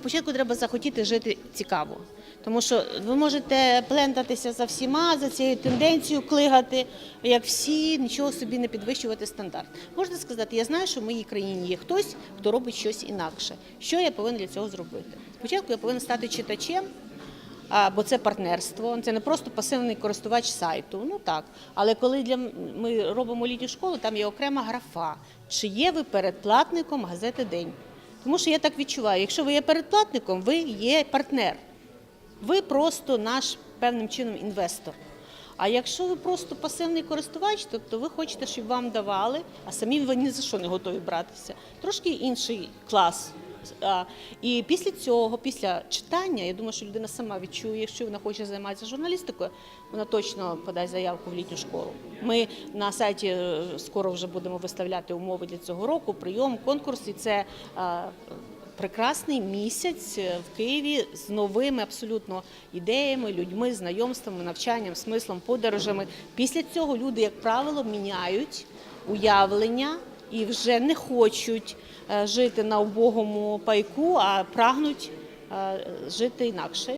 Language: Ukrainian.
спочатку треба захотіти жити цікаво. Тому що ви можете плентатися за всіма, за цією тенденцією клигати, як всі, нічого собі не підвищувати стандарт. Можна сказати, я знаю, що в моїй країні є хтось, хто робить щось інакше. Що я повинен для цього зробити? Спочатку я повинен стати читачем, бо це партнерство, це не просто пасивний користувач сайту. Ну так. Але коли для ми робимо літню школу, там є окрема графа. Чи є ви передплатником газети День? Тому що я так відчуваю, якщо ви є передплатником, ви є партнер. Ви просто наш певним чином інвестор. А якщо ви просто пасивний користувач, тобто ви хочете, щоб вам давали, а самі ви ні за що не готові братися. Трошки інший клас. І після цього, після читання, я думаю, що людина сама відчує, якщо вона хоче займатися журналістикою, вона точно подасть заявку в літню школу. Ми на сайті е, скоро вже будемо виставляти умови для цього року, прийом, конкурс, і це прекрасний місяць е, в Києві з новими абсолютно ідеями, людьми, знайомствами, навчанням, смислом, подорожами. Після цього люди, як правило, міняють уявлення і вже не хочуть е, жити на убогому пайку, а прагнуть е, жити інакше.